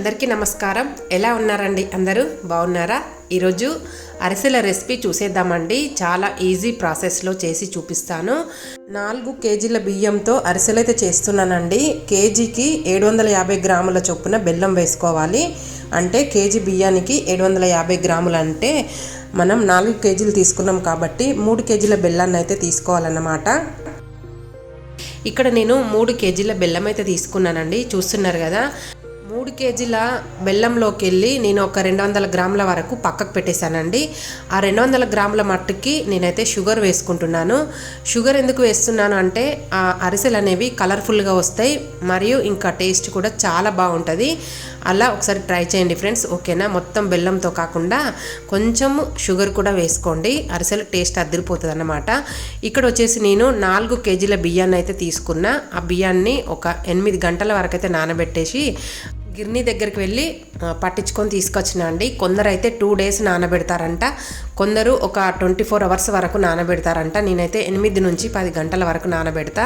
అందరికీ నమస్కారం. ఎలా ఉన్నారండి అందరూ? బాగున్నారా? ఈరోజు అరిసెల రెసిపీ చూసేద్దామండి. చాలా ఈజీ ప్రాసెస్లో చేసి చూపిస్తాను. నాలుగు కేజీల బియ్యంతో అరిసెలు అయితే చేస్తున్నానండి. కేజీకి ఏడు వందల యాభై గ్రాముల చొప్పున బెల్లం వేసుకోవాలి. అంటే కేజీ బియ్యానికి ఏడు వందల యాభై గ్రాములు అంటే మనం నాలుగు కేజీలు తీసుకున్నాం కాబట్టి మూడు కేజీల బెల్లాన్ని అయితే తీసుకోవాలన్నమాట. ఇక్కడ నేను మూడు కేజీల బెల్లం అయితే తీసుకున్నానండి. చూస్తున్నారు కదా మూడు కేజీల బెల్లంలోకి వెళ్ళి నేను ఒక రెండు వందల గ్రాముల వరకు పక్కకు పెట్టేశానండి. ఆ రెండు వందల గ్రాముల మట్టుకి నేనైతే షుగర్ వేసుకుంటున్నాను. షుగర్ ఎందుకు వేస్తున్నాను అంటే ఆ అరిసెలు అనేవి కలర్ఫుల్గా వస్తాయి మరియు ఇంకా టేస్ట్ కూడా చాలా బాగుంటుంది. అలా ఒకసారి ట్రై చేయండి ఫ్రెండ్స్ ఓకేనా? మొత్తం బెల్లంతో కాకుండా కొంచెం షుగర్ కూడా వేసుకోండి. అరిసెలు టేస్ట్ అదిరిపోతుంది అన్నమాట ఇక్కడ వచ్చేసి నేను నాలుగు కేజీల బియ్యాన్ని అయితే తీసుకున్నా. ఆ బియ్యాన్ని ఒక ఎనిమిది గంటల వరకు అయితే నానబెట్టేసి గిర్నీ దగ్గరికి వెళ్ళి పట్టించుకొని తీసుకొచ్చిన అండి. కొందరు అయితే టూ డేస్ నానబెడతారంట. కొందరు ఒక ట్వంటీ ఫోర్ అవర్స్ వరకు నానబెడతారంట. నేనైతే ఎనిమిది నుంచి పది గంటల వరకు నానబెడతా.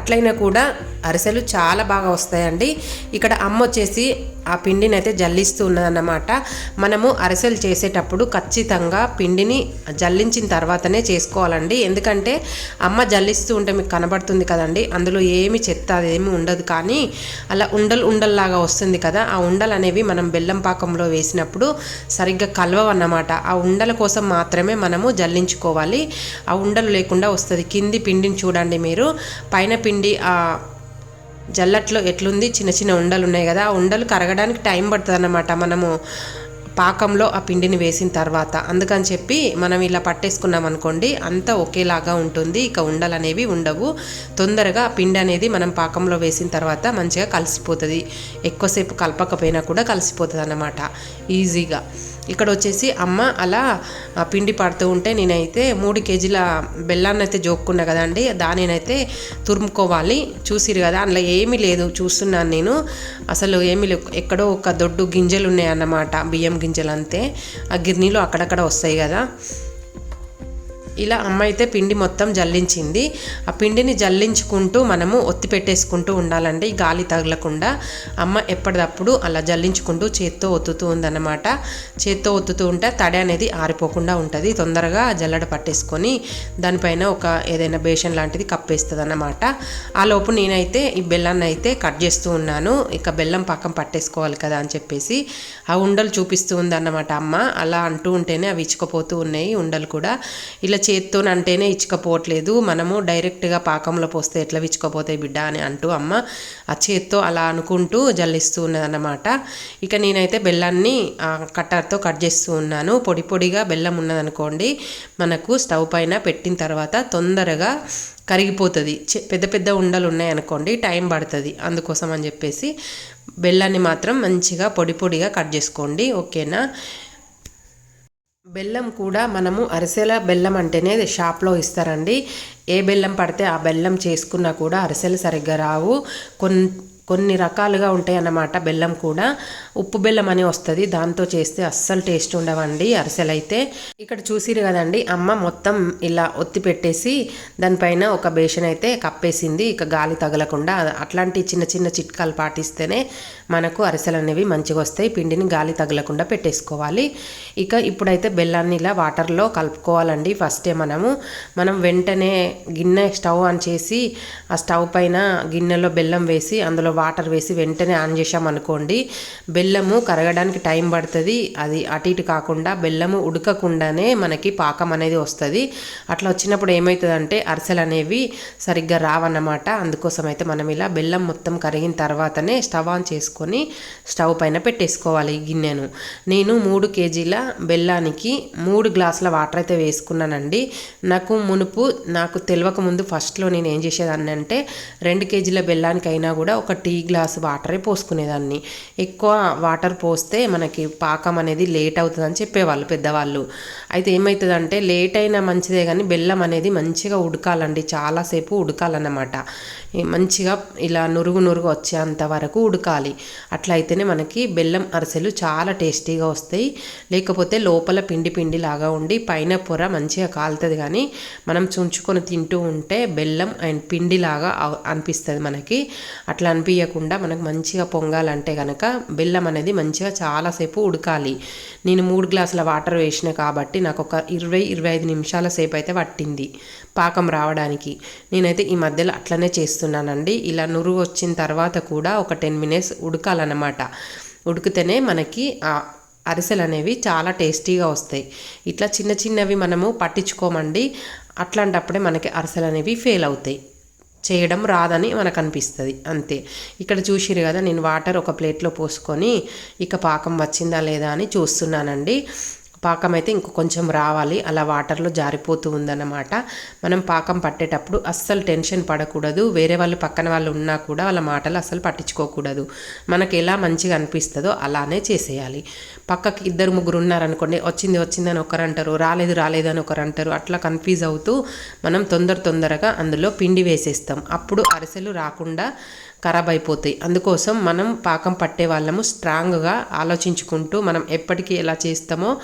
అట్లయినా కూడా అరిసెలు చాలా బాగా వస్తాయండి. ఇక్కడ అమ్మ వచ్చేసి ఆ పిండిని అయితే జల్లిస్తూ ఉన్నదన్నమాట. మనము అరిసెలు చేసేటప్పుడు ఖచ్చితంగా పిండిని జల్లించిన తర్వాతనే చేసుకోవాలండి. ఎందుకంటే అమ్మ జల్లిస్తూ ఉంటే మీకు కనబడుతుంది కదండి. అందులో ఏమి చెత్త అదేమి ఉండదు. కానీ అలా ఉండలు ఉండల్లాగా వస్తుంది కదా. ఆ ఉండలు అనేవి మనం బెల్లం పాకంలో వేసినప్పుడు సరిగ్గా కలవన్నమాట ఆ ఉండల కోసం మాత్రమే మనము జల్లించుకోవాలి. ఆ ఉండలు లేకుండా వస్తుంది. కింది పిండిని చూడండి మీరు. పైన పిండి ఆ జల్లట్లో ఎట్లుంది? చిన్న చిన్న ఉండలు ఉన్నాయి కదా ఆ ఉండలు కరగడానికి టైం పడుతుంది అన్నమాట మనము పాకంలో ఆ పిండిని వేసిన తర్వాత. అందుకని చెప్పి మనం ఇలా పట్టేసుకున్నాం అనుకోండి అంతా ఒకేలాగా ఉంటుంది. ఇక ఉండలు అనేవి ఉండవు. తొందరగా ఆ పిండి అనేది మనం పాకంలో వేసిన తర్వాత మంచిగా కలిసిపోతుంది. ఎక్కువసేపు కలపకపోయినా కూడా కలిసిపోతుంది అన్నమాట ఈజీగా. ఇక్కడ వచ్చేసి అమ్మ అలా పిండి పడుతూ ఉంటే నేనైతే మూడు కేజీల బెల్లాన్ని అయితే జోక్కున్నా కదండి దానినైతే తురుముకోవాలి. చూసిరు కదా అందులో ఏమీ లేదు చూస్తున్నాను నేను. అసలు ఏమీ లేవు ఎక్కడో ఒక దొడ్డు గింజలు ఉన్నాయన్నమాట బియ్యం గింజలు అంతే ఆ గిర్నీలో అక్కడక్కడ వస్తాయి కదా. ఇలా అమ్మ అయితే పిండి మొత్తం జల్లించింది. ఆ పిండిని జల్లించుకుంటూ మనము ఒత్తి పెట్టేసుకుంటూ ఉండాలండి గాలి తగలకుండా. అమ్మ ఎప్పటిదప్పుడు అలా జల్లించుకుంటూ చేత్తో ఒత్తుతూ ఉందన్నమాట. చేత్తో ఒత్తుతూ ఉంటే తడి అనేది ఆరిపోకుండా ఉంటుంది. తొందరగా జల్లడ పట్టేసుకొని దానిపైన ఒక ఏదైనా బేషన్ లాంటిది కప్పేస్తుంది అన్నమాట ఆ లోపు నేనైతే ఈ బెల్లాన్ని అయితే కట్ చేస్తూ ఉన్నాను. ఇక బెల్లం పాకం పట్టేసుకోవాలి కదా అని చెప్పేసి ఆ ఉండలు చూపిస్తూ ఉందన్నమాట అమ్మ. అలా అంటూ ఉంటేనే అవి ఇచ్చుకపోతూ ఉన్నాయి ఉండలు కూడా. ఇలా చేత్తో అంటేనే ఇచ్చుకపోవట్లేదు. మనము డైరెక్ట్గా పాకంలో పోస్తే ఎట్లా విచ్చుకపోతాయి బిడ్డ అని అంటూ అమ్మ ఆ చేత్తో అలా అనుకుంటూ జల్లిస్తూ ఉన్నదన్నమాట. ఇక నేనైతే బెల్లాన్ని కట్టర్తో కట్ చేస్తూ ఉన్నాను. పొడి పొడిగా బెల్లం ఉన్నదనుకోండి మనకు స్టవ్ పైన పెట్టిన తర్వాత తొందరగా కరిగిపోతుంది. చె- పెద్ద పెద్ద ఉండలు ఉన్నాయనుకోండి టైం పడుతుంది. అందుకోసం అని చెప్పేసి బెల్లాన్ని మాత్రం మంచిగా పొడి పొడిగా కట్ చేసుకోండి. ఓకేనా? బెల్లం కూడా మనము అరిసెల బెల్లం అంటేనే షాప్లో ఇస్తారండి. ఏ బెల్లం పడితే ఆ బెల్లం చేసుకున్నా కూడా అరిసెలు సరిగ్గా రావు. కొన్ని కొన్ని రకాలుగా ఉంటాయి అన్నమాట బెల్లం కూడా. ఉప్పు బెల్లం అని వస్తుంది దాంతో చేస్తే అస్సలు టేస్ట్ ఉండవండి అరిసెలు అయితే ఇక్కడ చూసిరు కదండి అమ్మ మొత్తం ఇలా ఒత్తి పెట్టేసి దానిపైన ఒక బేషన్ అయితే కప్పేసింది ఇక గాలి తగలకుండా. అట్లాంటి చిన్న చిన్న చిట్కాలు పాటిస్తేనే మనకు అరిసెలు అనేవి మంచిగా వస్తాయి పిండిని గాలి తగలకుండా పెట్టేసుకోవాలి. ఇక ఇప్పుడైతే బెల్లాన్ని ఇలా వాటర్లో కలుపుకోవాలండి ఫస్టే మనము. మనం వెంటనే గిన్నె స్టవ్ ఆన్ చేసి ఆ స్టవ్ పైన గిన్నెలో బెల్లం వేసి అందులో వాటర్ వేసి వెంటనే ఆన్ చేసామనుకోండి బెల్లము కరగడానికి టైం పడుతుంది. అది అటు ఇటు కాకుండా బెల్లము ఉడకకుండానే మనకి పాకం అనేది వస్తుంది. అట్లా వచ్చినప్పుడు ఏమవుతుందంటే అరిసెలు అనేవి సరిగ్గా రావన్నమాట. అందుకోసం అయితే మనం ఇలా బెల్లం మొత్తం కరిగిన తర్వాతనే స్టవ్ ఆన్ చేసుకొని స్టవ్ పైన పెట్టేసుకోవాలి ఈ గిన్నెను. నేను మూడు కేజీల బెల్లానికి మూడు గ్లాసుల వాటర్ అయితే వేసుకున్నానండి. నాకు మునుపు నాకు తెలియక ముందు ఫస్ట్లో నేను ఏం చేసేదాన్ని అంటే రెండు కేజీల బెల్లానికి అయినా కూడా ఒక టీ గ్లాస్ వాటరే పోసుకునేదాన్ని. ఎక్కువ వాటర్ పోస్తే మనకి పాకం అనేది లేట్ అవుతుందని చెప్పేవాళ్ళు పెద్దవాళ్ళు. అయితే ఏమవుతుందంటే లేట్ అయినా మంచిదే కానీ బెల్లం అనేది మంచిగా ఉడకాలండి. చాలాసేపు ఉడకాలన్నమాట. మంచిగా ఇలా నురుగు నురుగు వచ్చేంత వరకు ఉడకాలి. అట్లా అయితేనే మనకి బెల్లం అరిసెలు చాలా టేస్టీగా వస్తాయి. లేకపోతే లోపల పిండి పిండి లాగా ఉండి పైన పొర మంచిగా కాలుతుంది కానీ మనం చుంచుకొని తింటూ ఉంటే బెల్లం అండ్ పిండిలాగా అనిపిస్తుంది మనకి. అట్లా అనిపించకుండా మనకు మంచిగా పొంగాలంటే కనుక బెల్లం అనేది మంచిగా చాలాసేపు ఉడకాలి. నేను మూడు గ్లాసుల వాటర్ వేసిన కాబట్టి నాకు ఒక ఇరవై ఇరవై ఐదు నిమిషాల సేపు అయితే పట్టింది పాకం రావడానికి. నేనైతే ఈ మధ్యలో అట్లనే చేస్తున్నానండి. ఇలా నురుగు వచ్చిన తర్వాత కూడా ఒక టెన్ మినిట్స్ ఉడకాలన్నమాట. ఉడికితేనే మనకి ఆ అరిసెలు అనేవి చాలా టేస్టీగా వస్తాయి. ఇట్లా చిన్న చిన్నవి మనము పట్టించుకోమండి. అట్లాంటప్పుడే మనకి అరిసెలు అనేవి ఫెయిల్ అవుతాయి. చేయడం రాదని మనకు అనిపిస్తుంది అంతే. ఇక్కడ చూసిరు కదా నేను వాటర్ ఒక ప్లేట్లో పోసుకొని ఇక పాకం వచ్చిందా లేదా అని చూస్తున్నానండి. పాకం అయితే ఇంకో కొంచెం రావాలి. అలా వాటర్లో జారిపోతూ ఉందన్నమాట. మనం పాకం పట్టేటప్పుడు అస్సలు టెన్షన్ పడకూడదు. వేరే వాళ్ళు పక్కన వాళ్ళు ఉన్నా కూడా వాళ్ళ మాటలు అస్సలు పట్టించుకోకూడదు. మనకు ఎలా మంచిగా అనిపిస్తుందో అలానే చేసేయాలి. పక్కకి ఇద్దరు ముగ్గురు ఉన్నారనుకోండి వచ్చింది వచ్చిందని ఒకరు అంటారు రాలేదు రాలేదు అని ఒకరు అంటారు. అట్లా కన్ఫ్యూజ్ అవుతూ మనం తొందర తొందరగా అందులో పిండి వేసేస్తాం. అప్పుడు అరిసెలు రాకుండా ఖరాబ్ అయిపోతాయి. అందుకోసం మనం పాకం పట్టే వాళ్ళము స్ట్రాంగ్గా ఆలోచించుకుంటూ మనం ఎప్పటికీ ఎలా చేస్తామో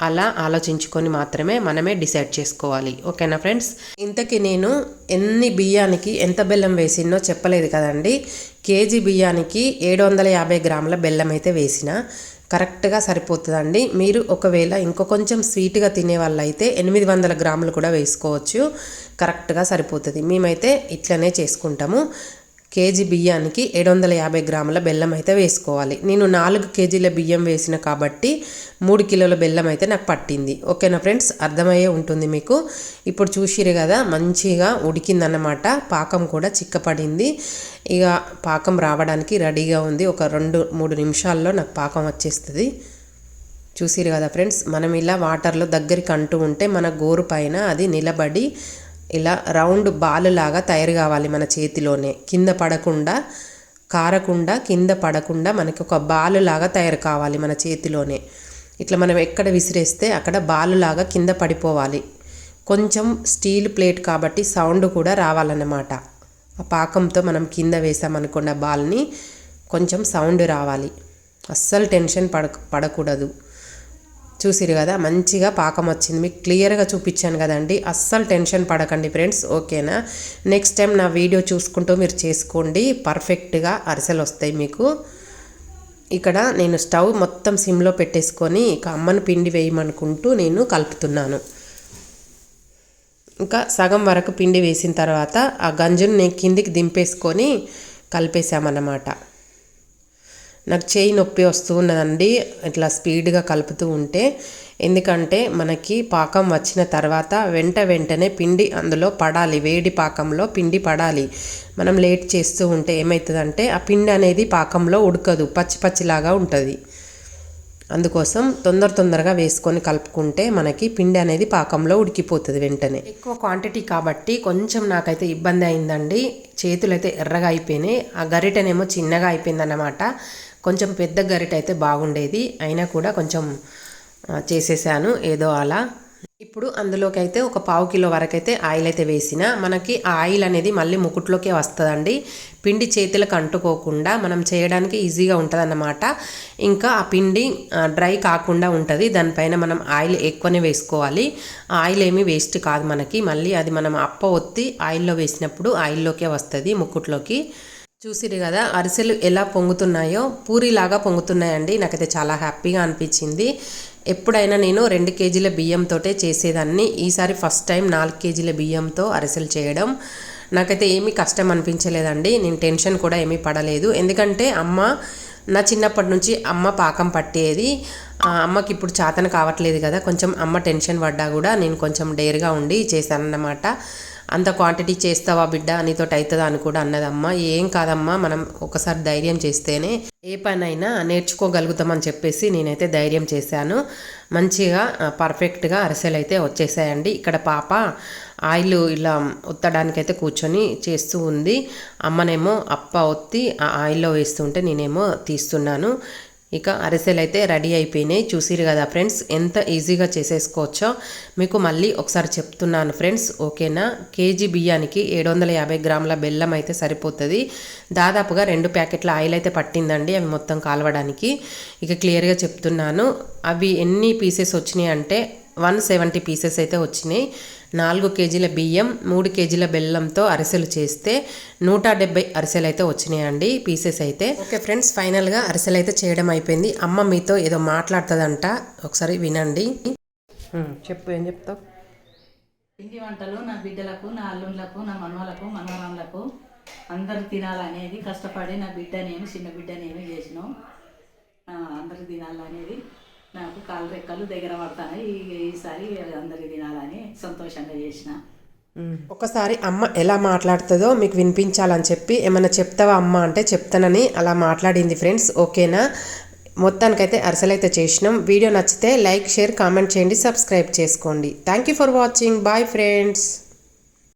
అలా ఆలోచించుకొని మాత్రమే మనమే డిసైడ్ చేసుకోవాలి. ఓకేనా ఫ్రెండ్స్? ఇంతకీ నేను ఎన్ని బియ్యానికి ఎంత బెల్లం వేసిందో చెప్పలేదు కదండి. కేజీ బియ్యానికి ఏడు వందల యాభై గ్రాముల బెల్లం అయితే వేసిన. కరెక్ట్గా సరిపోతుందండి. మీరు ఒకవేళ ఇంకో కొంచెం స్వీట్గా తినే వాళ్ళైతే ఎనిమిది వందల గ్రాములు కూడా వేసుకోవచ్చు. కరెక్ట్గా సరిపోతుంది. మేమైతే ఇట్లనే చేసుకుంటాము. కేజీ బియ్యానికి ఏడు వందల యాభై గ్రాముల బెల్లం అయితే వేసుకోవాలి. నేను నాలుగు కేజీల బియ్యం వేసిన కాబట్టి మూడు కిలోల బెల్లం అయితే నాకు పట్టింది. ఓకేనా ఫ్రెండ్స్? అర్థమయ్యే ఉంటుంది మీకు? ఇప్పుడు చూసిరు కదా మంచిగా ఉడికిందన్నమాట. పాకం కూడా చిక్కపడింది. ఇక పాకం రావడానికి రెడీగా ఉంది. ఒక రెండు మూడు నిమిషాల్లో నాకు పాకం వచ్చేస్తుంది. చూసిరు కదా ఫ్రెండ్స్? మనం ఇలా వాటర్లో దగ్గరికి అంటూ ఉంటే మన గోరు పైన అది నిలబడి ఇలా రౌండ్ బాల్ లాగా తయారు కావాలి మన చేతిలోనే. కింద పడకుండా కారకుండా కింద పడకుండా మనకి ఒక బాలు లాగా తయారు కావాలి మన చేతిలోనే. ఇట్లా మనం ఎక్కడ విసిరేస్తే అక్కడ బాలులాగా కింద పడిపోవాలి. కొంచెం స్టీల్ ప్లేట్ కాబట్టి సౌండ్ కూడా రావాలన్నమాట. ఆ పాకంతో మనం కింద వేసామనుకున్న బాల్ని కొంచెం సౌండ్ రావాలి. అస్సలు టెన్షన్ పడ పడకూడదు. చూసిరు కదా మంచిగా పాకం వచ్చింది. మీకు క్లియర్గా చూపించాను కదండి. అస్సలు టెన్షన్ పడకండి ఫ్రెండ్స్. ఓకేనా? నెక్స్ట్ టైం నా వీడియో చూసుకుంటూ మీరు చేసుకోండి. పర్ఫెక్ట్గా అరిసెలు వస్తాయి మీకు. ఇక్కడ నేను స్టవ్ మొత్తం సిమ్లో పెట్టేసుకొని ఇక అమ్మను పిండి వేయమనుకుంటూ నేను కలుపుతున్నాను. ఇంకా సగం వరకు పిండి వేసిన తర్వాత ఆ గంజుని నేను కిందికి దింపేసుకొని కలిపేసామన్నమాట నాకు చేయి నొప్పి వస్తూ ఉన్నదండి. ఇట్లా స్పీడ్గా కలుపుతూ ఉంటే ఎందుకంటే మనకి పాకం వచ్చిన తర్వాత వెంట వెంటనే పిండి అందులో పడాలి వేడి పాకంలో పిండి పడాలి. మనం లేట్ చేస్తూ ఉంటే ఏమవుతుందంటే ఆ పిండి అనేది పాకంలో ఉడకదు పచ్చి పచ్చిలాగా ఉంటుంది. అందుకోసం తొందర తొందరగా వేసుకొని కలుపుకుంటే మనకి పిండి అనేది పాకంలో ఉడికిపోతుంది వెంటనే. ఎక్కువ క్వాంటిటీ కాబట్టి కొంచెం నాకైతే ఇబ్బంది అయిందండి. చేతులు అయితే ఎర్రగా అయిపోయినాయి. ఆ గరిటెనేమో చిన్నగా అయిపోయిందన్నమాట. కొంచెం పెద్ద గరిట అయితే బాగుండేది. అయినా కూడా కొంచెం చేసేసాను ఏదో అలా. ఇప్పుడు అందులోకి అయితే ఒక పావు కిలో వరకు అయితే ఆయిల్ అయితే వేసిన మనకి ఆ ఆయిల్ అనేది మళ్ళీ ముకుట్లోకే వస్తుందండి. పిండి చేతులకు అంటుకోకుండా మనం చేయడానికి ఈజీగా ఉంటుంది అన్నమాట ఇంకా ఆ పిండి డ్రై కాకుండా ఉంటుంది. దానిపైన మనం ఆయిల్ ఎక్కువనే వేసుకోవాలి. ఆయిల్ ఏమీ వేస్ట్ కాదు మనకి. మళ్ళీ అది మనం అప్ప ఒత్తి ఆయిల్లో వేసినప్పుడు ఆయిల్లోకే వస్తుంది ముక్కుట్లోకి చూసిరు కదా అరిసెలు ఎలా పొంగుతున్నాయో పూరిలాగా పొంగుతున్నాయండి. నాకైతే చాలా హ్యాపీగా అనిపించింది. ఎప్పుడైనా నేను రెండు కేజీల బియ్యంతో చేసేదాన్ని. ఈసారి ఫస్ట్ టైం నాలుగు కేజీల బియ్యంతో అరిసెలు చేయడం. నాకైతే ఏమీ కష్టం అనిపించలేదండి. నేను టెన్షన్ కూడా ఏమీ పడలేదు. ఎందుకంటే అమ్మ నా చిన్నప్పటి నుంచి అమ్మ పాకం పట్టేది. అమ్మకి ఇప్పుడు చాతన కావట్లేదు కదా కొంచెం అమ్మ టెన్షన్ పడ్డా కూడా నేను కొంచెం డేర్గా ఉండి చేశానన్నమాట. అంత క్వాంటిటీ చేస్తావా బిడ్డ నీతోటి అవుతుందా అని కూడా అన్నదమ్మా. ఏం కాదమ్మా మనం ఒకసారి ధైర్యం చేస్తేనే ఏ పనైనా నేర్చుకోగలుగుతామని చెప్పేసి నేనైతే ధైర్యం చేశాను. మంచిగా పర్ఫెక్ట్గా అరిసెలు అయితే వచ్చేసాయండి. ఇక్కడ పాప ఆయిల్ ఇలా ఒత్తడానికైతే కూర్చొని చేస్తూ ఉంది. అమ్మనేమో అప్ప ఒత్తి ఆ ఆయిల్లో వేస్తుంటే నేనేమో తీస్తున్నాను. ఇక అరిసెలు అయితే రెడీ అయిపోయినాయి. చూసిరు కదా ఫ్రెండ్స్ ఎంత ఈజీగా చేసేసుకోవచ్చో మీకు మళ్ళీ ఒకసారి చెప్తున్నాను ఫ్రెండ్స్ ఓకేనా? కేజీ బియ్యానికి ఏడు వందల యాభై గ్రాముల బెల్లం అయితే సరిపోతుంది. దాదాపుగా రెండు ప్యాకెట్ల ఆయిల్ అయితే పట్టిందండి అవి మొత్తం కాలవడానికి. ఇక క్లియర్గా చెప్తున్నాను అవి ఎన్ని పీసెస్ వచ్చినాయి అంటే వన్ సెవెంటీ పీసెస్ అయితే వచ్చినాయి. నాలుగు కేజీల బియ్యం మూడు కేజీల బెల్లంతో అరిసెలు చేస్తే నూట డెబ్బై అరిసెలు అయితే వచ్చినాయండి పీసెస్ అయితే. ఓకే ఫ్రెండ్స్ ఫైనల్గా అరిసెలు అయితే చేయడం అయిపోయింది. అమ్మ మీతో ఏదో మాట్లాడుతుందంట ఒకసారి వినండి. చెప్పు ఏం చెప్తావు? పిండి వంటలు నా బిడ్డలకు నా అల్లుళ్ళకు నా మనవలకు మనవరాళ్ళకు అందరు తినాలనేది కష్టపడి నా బిడ్డనేమి చిన్న బిడ్డనేమి చేసినాం. ఆ, అందరు తినాలనేది నాకు కాలు రెక్కలు దగ్గర పడతాయి ఈసారి అందరికి తినాలని సంతోషంగా చేసిన. ఒకసారి అమ్మ ఎలా మాట్లాడుతుందో మీకు వినిపించాలని చెప్పి ఏమైనా చెప్తావా అమ్మ అంటే చెప్తానని అలా మాట్లాడింది ఫ్రెండ్స్ ఓకేనా? మొత్తానికైతే అరసలైతే చేసినాం. వీడియో నచ్చితే లైక్ షేర్ కామెంట్ చేయండి సబ్స్క్రైబ్ చేసుకోండి. Thank you for watching bye friends